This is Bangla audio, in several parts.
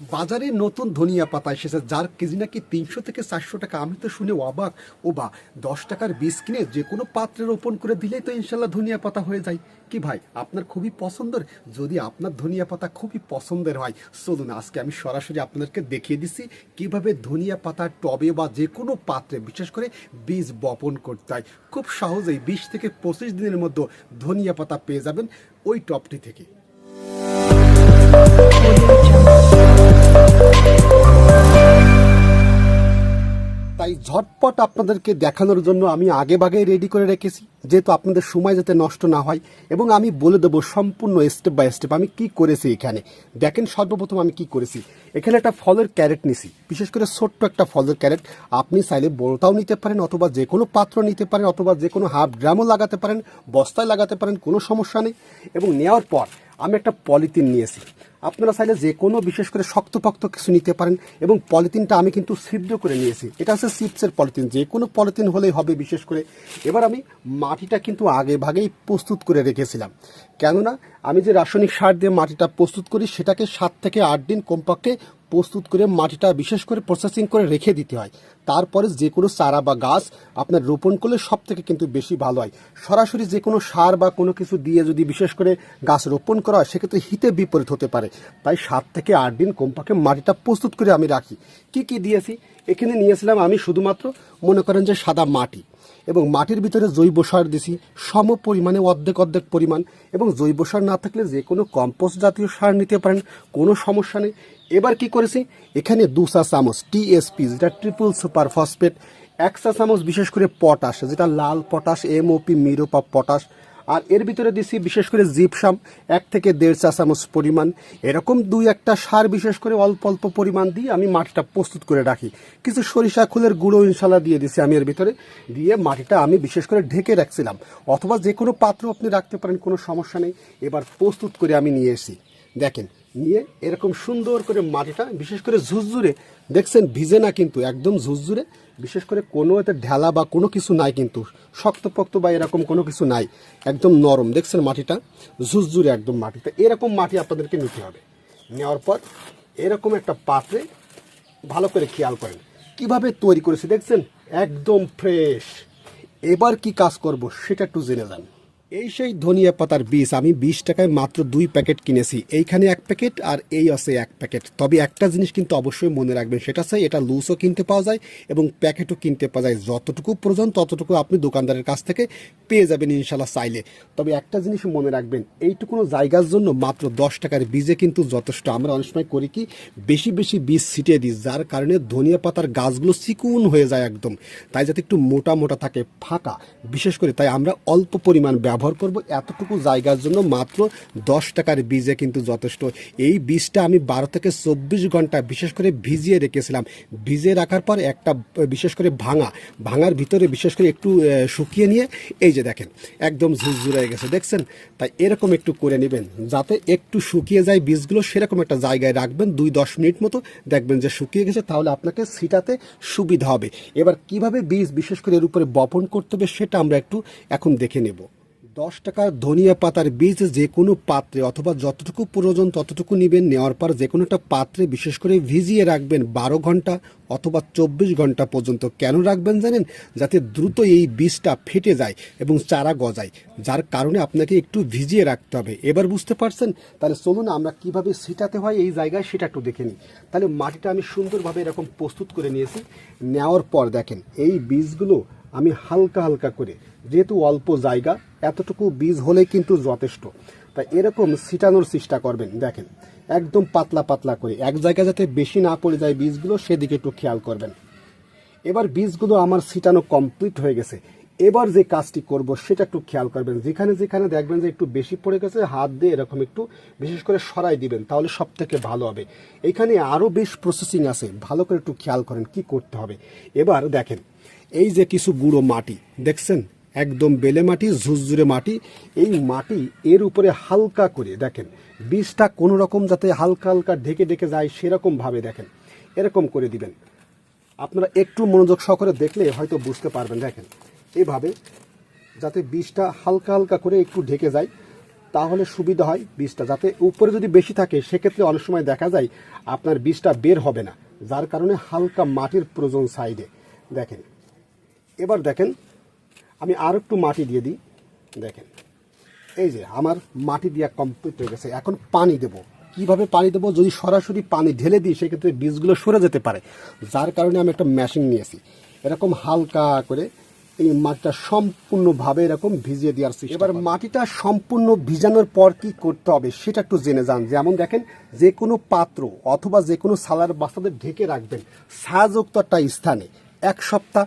বাজারে নতুন ধনিয়া পাতা এসেছে, যার কেজি নাকি তিনশো থেকে চারশো টাকা। আমি তো শুনে অবাক। ও বা, দশ টাকার বীজ কিনে যে কোনো পাত্রে রোপণ করে দিলেই তো ইনশাল্লাহ ধনিয়া পাতা হয়ে যায়। কি ভাই, আপনার খুবই পছন্দের? যদি আপনার ধনিয়া পাতা খুবই পছন্দের হয়, চলুন আজকে আমি সরাসরি আপনাদেরকে দেখিয়ে দিচ্ছি কীভাবে ধনিয়া পাতা টবে বা যে কোনো পাত্রে, বিশেষ করে বীজ বপন করতে হয়। খুব সহজেই বিশ থেকে পঁচিশ দিনের মধ্যে ধনিয়া পাতা পেয়ে যাবেন ওই টপটি থেকে। ঝটপট আপনাদেরকে দেখানোর জন্য আমি আগে ভাগে রেডি করে রেখেছি, যেহেতু আপনাদের সময় যাতে নষ্ট না হয়, এবং আমি বলে দেবো সম্পূর্ণ স্টেপ বাই স্টেপ আমি কি করেছি এখানে। দেখেন সর্বপ্রথম আমি কি করেছি। এখানে একটা ফলের ক্যারেট নিছি, বিশেষ করে ছোট্ট একটা ফলের ক্যারেট আপনি চাইলে বড়টাও নিতে পারেন, অথবা যে কোনো পাত্র নিতে পারেন, অথবা যে কোনো হাফ ড্রামও লাগাতে পারেন, বস্তায় লাগাতে পারেন, কোনো সমস্যা নেই। এবং নেওয়ার পর আমি একটা পলিথিন নিয়েছি। আপনারা চাইলে যে কোনো বিশেষ করে শক্তপক্ত কিছু নিতে পারেন এবং পলিথিনটা আমি কিন্তু সিদ্ধ করে নিয়েছি। এটা হচ্ছে চিপসের পলিথিন। যে কোনো পলিথিন হলেই হবে বিশেষ করে। এবার আমি মাটিটা কিন্তু আগে ভাগেই প্রস্তুত করে রেখেছিলাম। কেননা আমি যে রাসায়নিক সার দিয়ে মাটিটা প্রস্তুত করি, সেটাকে সাত থেকে আট দিন কমপক্ষে প্রস্তুত করে মাটিটা বিশেষ করে প্রসেসিং করে রেখে দিতে হয়। তারপরে যে কোনো চারা বা গাছ আপনার রোপণ করলে সব থেকে কিন্তু বেশি ভালো হয়। সরাসরি যে কোনো সার বা কোনো কিছু দিয়ে যদি বিশেষ করে গাছ রোপণ করা হয়, সেক্ষেত্রে হিতে বিপরীত হতে পারে। তাই সাত থেকে আট দিন কমপক্ষে মাটিটা প্রস্তুত করে আমি রাখি। কি কি দিয়েছি? এখানে নিয়েছিলাম আমি শুধুমাত্র মনে করেন যে সাদা মাটি। এবং মাটির ভিতরে জৈব সার দিছি সম পরিমাণে অর্ধেক অর্ধেক পরিমাণ। এবং জৈব সার না থাকলে যে কোনো কম্পোস্ট জাতীয় সার নিতে পারেন, কোনো সমস্যা নেই। এবার কি করেছি? এখানে দু চা চামচ টিএসপি যেটা ট্রিপল সুপার ফসফেট এক চা চামচ বিশেষ করে পটাশ যেটা লাল পটাশ এমওপি মিরোপা পটাশ আর এর ভিতরে দিছি বিশেষ করে জিপসাম, এক থেকে দেড় চা চামচ পরিমাণ। এরকম দুই একটা সার বিশেষ করে অল্প অল্প পরিমাণ দিয়ে আমি মাটিটা প্রস্তুত করে রাখি। কিছু সরিষা খুলের গুঁড়ো ইনশাল্লাহ দিয়ে দিছি আমি এর ভিতরে। দিয়ে মাটিটা আমি বিশেষ করে ঢেকে রাখছিলাম। অথবা যে কোনো পাত্র আপনি রাখতে পারেন, কোনো সমস্যা নেই। এবার প্রস্তুত করে আমি নিয়ে এসি দেখেন নিয়ে এরকম সুন্দর করে মাটিটা, বিশেষ করে ঝুরঝুরে, দেখছেন ভিজে না কিন্তু, একদম ঝুরঝুরে, বিশেষ করে কোনো এতে ঢেলা বা কোনো কিছু নাই কিন্তু, শক্তপোক্ত বা এরকম কোনো কিছু নাই, একদম নরম, দেখছেন মাটিটা? ঝুরঝুরে একদম মাটিতে এরকম মাটি আপনাদেরকে নিতে হবে। নেওয়ার পর এরকম একটা পাত্রে ভালো করে খেয়াল করেন। কীভাবে তৈরি করেছি, দেখছেন? একদম ফ্রেশ। এবার কি কাজ করব, সেটা একটু জেনে যান। এই সেই ধনিয়া পাতার বীজ, আমি বিশ টাকায় মাত্র দুই প্যাকেট কিনেছি। এইখানে এক প্যাকেট আর এই আছে এক প্যাকেট। তবে একটা জিনিস কিন্তু অবশ্যই মনে রাখবেন, সেটা হচ্ছে এটা লুজও কিনতে পাওয়া যায় এবং প্যাকেটও কিনতে পাওয়া যায়। যতটুকু প্রয়োজন ততটুকু আপনি দোকানদারের কাছ থেকে পেয়ে যাবেন ইনশাল্লাহ চাইলে। তবে একটা জিনিস মনে রাখবেন, এইটুকুনো জায়গার জন্য মাত্র দশ টাকার বীজে কিন্তু যথেষ্ট। আমরা অনেক সময় করি কি, বেশি বেশি বীজ ছিটিয়ে দিই, যার কারণে ধনিয়া পাতার গাছগুলো চিকুন হয়ে যায় একদম। তাই যাতে একটু মোটা মোটা থাকে, ফাঁকা। বিশেষ করে তাই আমরা অল্প পরিমাণ ব্যবহার করব এতটুকু জায়গার জন্য মাত্র দশ টাকার বীজে কিন্তু যথেষ্ট। এই বীজটা আমি বারো থেকে চব্বিশ ঘণ্টা বিশেষ করে ভিজিয়ে রেখেছিলাম। ভিজিয়ে রাখার পর একটা, বিশেষ করে ভাঙা, ভাঙার ভিতরে বিশেষ করে একটু শুকিয়ে নিয়ে, এই যে দেখেন, একদম ঝুরঝুরে গেছে, দেখছেন? তাই এরকম একটু করে নেবেন, যাতে একটু শুকিয়ে যায় বীজগুলো সেরকম একটা জায়গায় রাখবেন, দুই দশ মিনিট মতো দেখবেন যে শুকিয়ে গেছে, তাহলে আপনাকে ছিটাতে সুবিধা হবে। এবার কীভাবে বীজ বিশেষ করে এর উপরে বপন করতে হবে সেটা আমরা একটু এখন দেখে নেব। দশ টাকার ধনিয়া পাতার বীজ যে কোনো পাত্রে অথবা যতটুকু প্রয়োজন ততটুকু নেবেন, নেওয়ার পর যে কোনো একটা পাত্রে বিশেষ করে ভিজিয়ে রাখবেন বারো ঘণ্টা অথবা চব্বিশ ঘণ্টা পর্যন্ত। কেন রাখবেন জানেন? যাতে দ্রুত এই বীজটা ফেটে যায় এবং চারা গজায়, যার কারণে আপনাকে একটু ভিজিয়ে রাখতে হবে। এবার বুঝতে পারছেন? তাহলে চলুন আমরা কীভাবে ছিটাতে হয় এই জায়গায় সেটা একটু দেখে নিই। তাহলে মাটিটা আমি সুন্দরভাবে এরকম প্রস্তুত করে নিয়েছি। নেওয়ার পর দেখেন, এই বীজগুলো আমি হালকা হালকা করে, যেহেতু অল্প জায়গা, এতটুকু বীজ হলেই কিন্তু যথেষ্ট। তাই এরকম ছিটানোর চেষ্টা করবেন, দেখেন। একদম পাতলা পাতলা করে, এক জায়গায় যাতে বেশি না পড়ে যায় বীজগুলো, সেদিকে একটু খেয়াল করবেন। এবার বীজগুলো আমার ছিটানো কমপ্লিট হয়ে গেছে। এবার যে কাজটি করব, সেটা একটু খেয়াল করবেন। যেখানে যেখানে দেখবেন যে একটু বেশি পড়ে গেছে, হাত দিয়ে এরকম একটু বিশেষ করে সরাই দিবেন, তাহলে সব থেকে ভালো হবে। এখানে আরও বেশ প্রসেসিং আছে, ভালো করে একটু খেয়াল করেন কি করতে হবে। এবার দেখেন এই যে কিছু গুঁড়ো মাটি, দেখছেন? একদম বেলে মাটি, ঝুরঝুরে মাটি। এই মাটি এর উপরে হালকা করে দেখেন, বীজটা কোনো রকম যাতে হালকা হালকা ঢেকে ঢেকে যায় সেরকম ভাবে দেখেন। এরকম করে দিবেন। আপনারা একটু মনোযোগ সহকারে দেখলে হয়তো বুঝতে পারবেন, দেখেন। এভাবে যাতে বীজটা হালকা হালকা করে একটু ঢেকে যায়, তাহলে সুবিধা হয় বীজটা। যাতে উপরে যদি বেশি থাকে, সেক্ষেত্রে অনেক সময় দেখা যায় আপনার বীজটা বের হবে না, যার কারণে হালকা মাটির প্রয়োজন সাইডে। দেখেন এবার দেখেন আমি আর একটু মাটি দিয়ে দিই। দেখেন এই যে আমার মাটি দেওয়া কমপ্লিট হয়ে গেছে। এখন পানি দেব। কীভাবে পানি দেবো? যদি সরাসরি পানি ঢেলে দিই সেক্ষেত্রে বীজগুলো সরে যেতে পারে। যার কারণে আমি একটা মেশিন নিয়েছি। এরকম হালকা করে এই মাটিটা সম্পূর্ণভাবে এরকম ভিজিয়ে দেওয়ার চেষ্টা এবার মাটিটা সম্পূর্ণ ভিজানোর পর কি করতে হবে সেটা একটু জেনে যান। যেমন দেখেন যে কোনো পাত্র অথবা যে কোনো সালার বাচ্চাদের ঢেকে রাখবেন। ছায়াযুক্ত একটা স্থানে। এক সপ্তাহ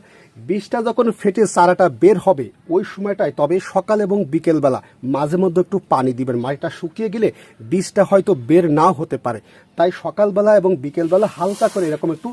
বীজটা যখন ফেটে চারাটা বের হবে, ওই সময়টায় তবে সকাল এবং বিকেলবেলা মাঝে মধ্যে একটু পানি দিবেন। মাটিটা শুকিয়ে গেলে বীজটা হয়তো বের না হতে পারে। তাই সকালবেলা এবং বিকেলবেলা হালকা করে এরকম একটু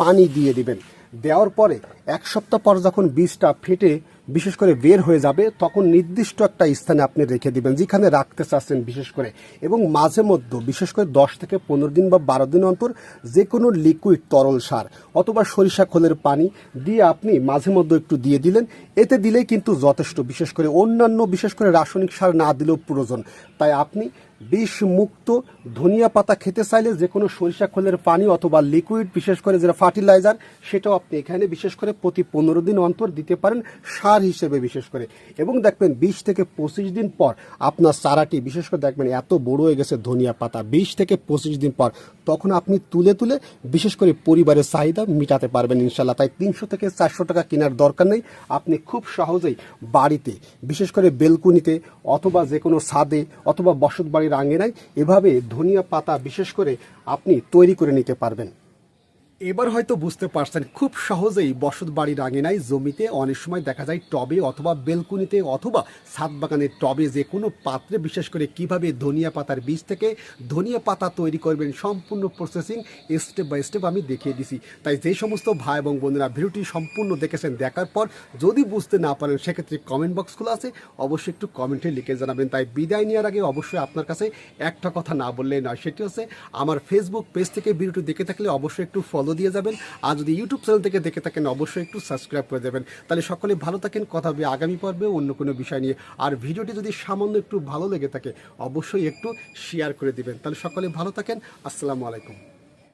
পানি দিয়ে দিবেন। দেওয়ার পরে এক সপ্তাহ পর যখন বীজটা ফেটে বিশেষ করে বের হয়ে যাবে, তখন নির্দিষ্ট একটা স্থানে আপনি রেখে দিবেন, যেখানে রাখতে চাচ্ছেন বিশেষ করে। এবং মাঝে মধ্যে, বিশেষ করে দশ থেকে পনেরো দিন বা বারো দিন অন্তর যে কোনো লিকুইড তরল সার অথবা সরিষা খোলের পানি দিয়ে আপনি মাঝে মধ্যে একটু দিয়ে দিলেন। এতে দিলেই কিন্তু যথেষ্ট, বিশেষ করে অন্যান্য, বিশেষ করে রাসায়নিক সার না দিলেও প্রয়োজন। তাই আপনি বিষ মুক্ত ধনিয়া পাতা খেতে চাইলে যে কোনো সরিষা খোলের পানি অথবা লিকুইড বিশেষ করে যেটা ফার্টিলাইজার সেটাও আপনি এখানে বিশেষ করে প্রতি পনেরো দিন অন্তর দিতে পারেন সার হিসেবে বিশেষ করে। এবং দেখবেন বিশ থেকে পঁচিশ দিন পর আপনার চারাটি, বিশেষ করে দেখবেন এত বড় হয়ে গেছে ধনিয়া পাতা, বিশ থেকে পঁচিশ দিন পর তখন আপনি তুলে তুলে বিশেষ করে পরিবারের চাহিদা মেটাতে পারবেন ইনশাল্লাহ তাই তিনশো থেকে চারশো টাকা কেনার দরকার নেই। আপনি খুব সহজেই বাড়িতে, বিশেষ করে বেলকুনিতে অথবা যে কোনো ছাদে অথবা বসত বাড়ির আঙিনায় এভাবে ধনিয়া পাতা বিশেষ করে আপনি তৈরি করে নিতে পারবেন। এবার হয়তো বুঝতে পারছেন, খুব সহজেই বসত বাড়ির আঙিনায় জমিতে অনেক সময় দেখা যায় টবে অথবা বেলকুনিতে অথবা ছাদ বাগানের টবে যে কোনো পাত্রে, বিশেষ করে কীভাবে ধনিয়া পাতার বীজ থেকে ধনিয়া পাতা তৈরি করবেন, সম্পূর্ণ প্রসেসিং স্টেপ বাই স্টেপ আমি দেখিয়ে দিছি। তাই যে সমস্ত ভাই এবং বোনেরা ভিডিওটি সম্পূর্ণ দেখেছেন, দেখার পর যদি বুঝতে না পারেন, সেক্ষেত্রে কমেন্ট বক্স খোলা আছে, অবশ্যই একটু কমেন্টে লিখে জানাবেন। তাই বিদায় নেওয়ার আগে অবশ্যই আপনার কাছে একটা কথা না বললেই নয়, সেটি হচ্ছে আমার ফেসবুক পেজ থেকে ভিডিওটি দেখে থাকলে অবশ্যই একটু দিয়ে যাবেন। আর যদি ইউটিউব চ্যানেল থেকে দেখে থাকেন, অবশ্যই একটু সাবস্ক্রাইব করে দেবেন। তাহলে সকলে ভালো থাকেন, কথা হবে আগামী পর্বে অন্য কোনো বিষয় নিয়ে। আর ভিডিওটি যদি সামান্য একটু ভালো লেগে থাকে, অবশ্যই একটু শেয়ার করে দিবেন। তাহলে সকলে ভালো থাকেন, আসসালামু আলাইকুম।